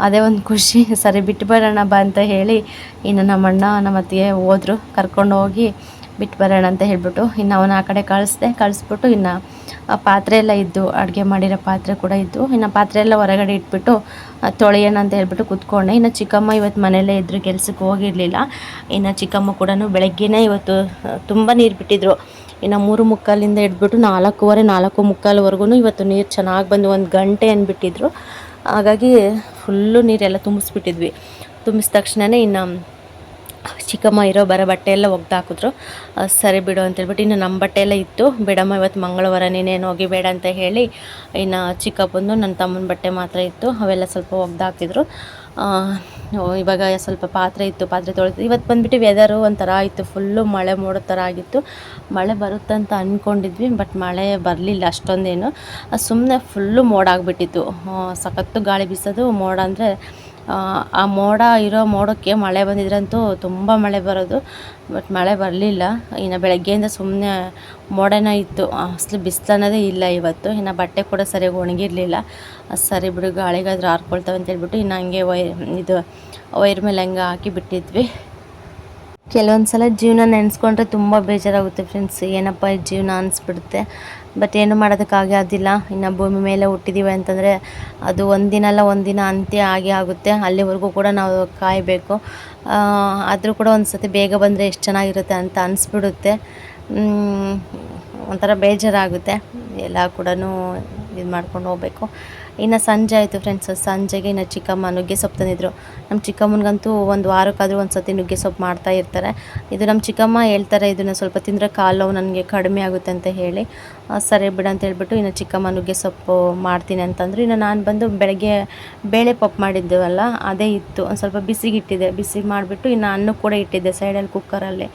ಅದೇ ಒಂದು ಖುಷಿ. ಸರಿ ಬಿಟ್ಟು ಬರೋಣ ಬಾ ಅಂತ ಹೇಳಿ ಇನ್ನು ನಮ್ಮ ಅಣ್ಣ ನಮ್ಮ ಅತ್ತಿಗೆ ಹೋದರು. ಕರ್ಕೊಂಡು ಹೋಗಿ ಬಿಟ್ಟು ಬರೋಣ ಅಂತ ಹೇಳಿಬಿಟ್ಟು ಇನ್ನು ಅವನ ಆ ಕಡೆ ಕಳಿಸ್ದೆ. ಕಳಿಸ್ಬಿಟ್ಟು ಇನ್ನು ಪಾತ್ರೆ ಎಲ್ಲ ಇದ್ದು, ಅಡುಗೆ ಮಾಡಿರೋ ಪಾತ್ರೆ ಕೂಡ ಇದ್ದು, ಇನ್ನು ಪಾತ್ರೆ ಎಲ್ಲ ಹೊರಗಡೆ ಇಟ್ಬಿಟ್ಟು ತೊಳೆಯೋಣ ಅಂತ ಹೇಳ್ಬಿಟ್ಟು ಕೂತ್ಕೊಂಡೆ. ಇನ್ನು ಚಿಕ್ಕಮ್ಮ ಇವತ್ತು ಮನೆಯಲ್ಲೇ ಇದ್ದರು ಕೆಲಸಕ್ಕೆ ಹೋಗಿರಲಿಲ್ಲ. ಇನ್ನು ಚಿಕ್ಕಮ್ಮ ಕೂಡ ಬೆಳಗ್ಗೆನೇ ಇವತ್ತು ತುಂಬ ನೀರು ಬಿಟ್ಟಿದ್ರು. ಇನ್ನು ಮೂರು ಮುಕ್ಕಾಲಿಂದ ಇಟ್ಬಿಟ್ಟು ನಾಲ್ಕೂವರೆ, ನಾಲ್ಕು ಮುಕ್ಕಾಲುವರೆಗೂ ಇವತ್ತು ನೀರು ಚೆನ್ನಾಗಿ ಬಂದು ಒಂದು ಗಂಟೆ ಅಂದ್ಬಿಟ್ಟಿದ್ರು. ಹಾಗಾಗಿ ಫುಲ್ಲು ನೀರೆಲ್ಲ ತುಂಬಿಸ್ಬಿಟ್ಟಿದ್ವಿ. ತುಂಬಿಸಿದ ತಕ್ಷಣವೇ ಇನ್ನು ಚಿಕ್ಕಮ್ಮ ಇರೋ ಬರೋ ಬಟ್ಟೆ ಎಲ್ಲ ಒಗ್ದು ಹಾಕಿದ್ರು. ಸರಿ ಬಿಡು ಅಂತೇಳ್ಬಿಟ್ಟು ಇನ್ನು ನಮ್ಮ ಬಟ್ಟೆ ಎಲ್ಲ ಇತ್ತು. ಬೇಡಮ್ಮ, ಇವತ್ತು ಮಂಗಳವಾರ ನೀನೇನು ಹೋಗಿಬೇಡ ಅಂತ ಹೇಳಿ ಇನ್ನು ಚಿಕ್ಕಪ್ಪಂದು ನನ್ನ ತಮ್ಮನ ಬಟ್ಟೆ ಮಾತ್ರ ಇತ್ತು. ಅವೆಲ್ಲ ಸ್ವಲ್ಪ ಒಗ್ದು ಹಾಕಿದ್ರು. ಇವಾಗ ಸ್ವಲ್ಪ ಪಾತ್ರೆ ಇತ್ತು, ಪಾತ್ರೆ ತೊಳೆದು. ಇವತ್ತು ಬಂದುಬಿಟ್ಟು ವೆದರು ಒಂಥರ ಇತ್ತು ಫುಲ್ಲು ಮಳೆ ಮೋಡೋ ಥರ ಆಗಿತ್ತು. ಮಳೆ ಬರುತ್ತಂತ ಅಂದ್ಕೊಂಡಿದ್ವಿ ಬಟ್ ಮಳೆ ಬರಲಿಲ್ಲ ಅಷ್ಟೊಂದೇನು. ಸುಮ್ಮನೆ ಫುಲ್ಲು ಮೋಡ ಆಗಿಬಿಟ್ಟಿತ್ತು. ಸಖತ್ತು ಗಾಳಿ ಬೀಸೋದು ಮೋಡ ಅಂದರೆ ಆ ಮೋಡ ಇರೋ ಮೋಡಕ್ಕೆ ಮಳೆ ಬಂದಿದ್ರಂತೂ ತುಂಬ ಮಳೆ ಬರೋದು, ಬಟ್ ಮಳೆ ಬರಲಿಲ್ಲ. ಇನ್ನು ಬೆಳಗ್ಗೆಯಿಂದ ಸುಮ್ಮನೆ ಮೋಡನ ಇತ್ತು. ಅಸಲು ಬಿಸಿಲು ಅನ್ನೋದೇ ಇಲ್ಲ ಇವತ್ತು. ಇನ್ನು ಬಟ್ಟೆ ಕೂಡ ಸರಿಯಾಗಿ ಒಣಗಿರಲಿಲ್ಲ. ಸರಿ ಬಿಡು, ಗಾಳಿಗಾದ್ರೂ ಹಾರ್ಕೊಳ್ತಾವೆ ಅಂತ ಹೇಳ್ಬಿಟ್ಟು ಇನ್ನು ಹಂಗೆ ವೈರ್, ಇದು ವೈರ್ ಮೇಲೆ ಹಂಗೆ ಹಾಕಿ ಬಿಟ್ಟಿದ್ವಿ. ಕೆಲವೊಂದು ಸಲ ಜೀವನ ನೆನೆಸ್ಕೊಂಡ್ರೆ ತುಂಬ ಬೇಜಾರಾಗುತ್ತೆ ಫ್ರೆಂಡ್ಸ್ ಏನಪ್ಪ ಜೀವನ ಅನಿಸ್ಬಿಡುತ್ತೆ? ಬಟ್ ಏನು ಮಾಡೋದಕ್ಕೆ ಆದಿಲ್ಲ. ಇನ್ನು ಭೂಮಿ ಮೇಲೆ ಹುಟ್ಟಿದ್ದೀವಿ ಅಂತಂದರೆ ಅದು ಒಂದಿನ ಅಲ್ಲ, ಒಂದಿನ ಅಂತ್ಯ ಆಗೇ ಆಗುತ್ತೆ. ಅಲ್ಲಿವರೆಗೂ ಕೂಡ ನಾವು ಕಾಯಬೇಕು. ಆದರೂ ಕೂಡ ಒಂದು ಸತಿ ಬೇಗ ಬಂದರೆ ಎಷ್ಟು ಚೆನ್ನಾಗಿರುತ್ತೆ ಅಂತ ಅನಿಸ್ಬಿಡುತ್ತೆ. ಒಂಥರ ಬೇಜಾರಾಗುತ್ತೆ. ಎಲ್ಲ ಕೂಡ ಇದು ಮಾಡ್ಕೊಂಡು ಹೋಗ್ಬೇಕು. ಇನ್ನು ಸಂಜೆ ಆಯಿತು ಫ್ರೆಂಡ್ಸ್ ಸಂಜೆಗೆ ಇನ್ನು ಚಿಕ್ಕಮ್ಮ ನುಗ್ಗೆ ಸೊಪ್ಪು ತಂದಿದ್ರು. ನಮ್ಮ ಚಿಕ್ಕಮ್ಮನಿಗಂತೂ ಒಂದು ವಾರಕ್ಕಾದರೂ ಒಂದು ಸತಿ ನುಗ್ಗೆ ಸೊಪ್ಪು ಮಾಡ್ತಾ ಇರ್ತಾರೆ. ಇದು ನಮ್ಮ ಚಿಕ್ಕಮ್ಮ ಹೇಳ್ತಾರೆ, ಇದನ್ನು ಸ್ವಲ್ಪ ತಿಂದರೆ ಕಾಲು ನೋವು ನನಗೆ ಕಡಿಮೆ ಆಗುತ್ತೆ ಅಂತ ಹೇಳಿ. ಸರಿ ಬಿಡು ಅಂತ ಹೇಳ್ಬಿಟ್ಟು ಇನ್ನು ಚಿಕ್ಕಮ್ಮ ನುಗ್ಗೆ ಸೊಪ್ಪು ಮಾಡ್ತೀನಿ ಅಂತಂದರು. ಇನ್ನು ನಾನು ಬಂದು ಬೆಳಗ್ಗೆ ಬೇಳೆ ಪಪ್ಪು ಮಾಡಿದ್ದೆವಲ್ಲ, ಅದೇ ಇತ್ತು. ಒಂದು ಸ್ವಲ್ಪ ಬಿಸಿಗೆ ಬಿಸಿಗೆ ಮಾಡಿಬಿಟ್ಟು ಇನ್ನು ಅನ್ನ ಕೂಡ ಇಟ್ಟಿದ್ದೆ ಸೈಡಲ್ಲಿ ಕುಕ್ಕರಲ್ಲಿ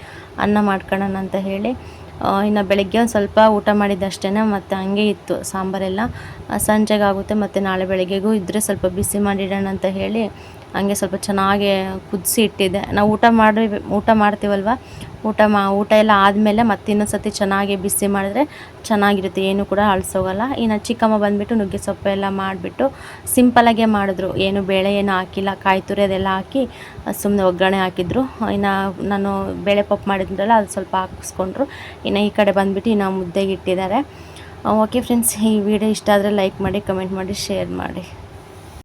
ಅನ್ನ ಮಾಡ್ಕೊಳ್ಳೋಣ ಅಂತ ಹೇಳಿ. ಇನ್ನು ಬೆಳಗ್ಗೆ ಒಂದು ಸ್ವಲ್ಪ ಊಟ ಮಾಡಿದ್ದಷ್ಟೇ ಮತ್ತು ಹಂಗೆ ಇತ್ತು ಸಾಂಬಾರೆಲ್ಲ. ಸಂಜೆಗಾಗುತ್ತೆ ಮತ್ತು ನಾಳೆ ಬೆಳಗ್ಗೆಗೂ ಇದ್ದರೆ ಸ್ವಲ್ಪ ಬಿಸಿ ಮಾಡಿಡೋಣ ಅಂತ ಹೇಳಿ ಹಂಗೆ ಸ್ವಲ್ಪ ಚೆನ್ನಾಗಿ ಕುದಿಸಿ ಇಟ್ಟಿದ್ದೆ. ನಾವು ಊಟ ಮಾಡಿ ಊಟ ಮಾಡ್ತೀವಲ್ವ? ಊಟ ಮಾ, ಊಟ ಎಲ್ಲ ಆದಮೇಲೆ ಮತ್ತೆ ಇನ್ನೊಂದು ಸರ್ತಿ ಚೆನ್ನಾಗಿ ಬಿಸಿ ಮಾಡಿದ್ರೆ ಚೆನ್ನಾಗಿರುತ್ತೆ. ಏನು ಕೂಡ ಅಳಿಸೋಗಲ್ಲ. ಇನ್ನು ಚಿಕ್ಕಮ್ಮ ಬಂದುಬಿಟ್ಟು ನುಗ್ಗೆ ಸೊಪ್ಪು ಎಲ್ಲ ಮಾಡಿಬಿಟ್ಟು ಸಿಂಪಲಾಗೆ ಮಾಡಿದ್ರು. ಏನು ಬೇಳೆ ಏನು ಹಾಕಿಲ್ಲ. ಕಾಯಿ ತುರಿ ಅದೆಲ್ಲ ಹಾಕಿ ಸುಮ್ಮನೆ ಒಗ್ಗರಣೆ ಹಾಕಿದ್ರು. ಇನ್ನು ನಾನು ಬೇಳೆ ಪಪ್ಪು ಮಾಡಿದ್ರಲ್ಲ ಅದು ಸ್ವಲ್ಪ ಹಾಕಿಸ್ಕೊಂಡ್ರು. ಇನ್ನು ಈ ಕಡೆ ಬಂದುಬಿಟ್ಟು ಇನ್ನು ಮುದ್ದೆಗೆ ಇಟ್ಟಿದ್ದಾರೆ. ಓಕೆ ಫ್ರೆಂಡ್ಸ್, ಈ ವಿಡಿಯೋ ಇಷ್ಟ ಆದರೆ ಲೈಕ್ ಮಾಡಿ, ಕಮೆಂಟ್ ಮಾಡಿ, ಶೇರ್ ಮಾಡಿ.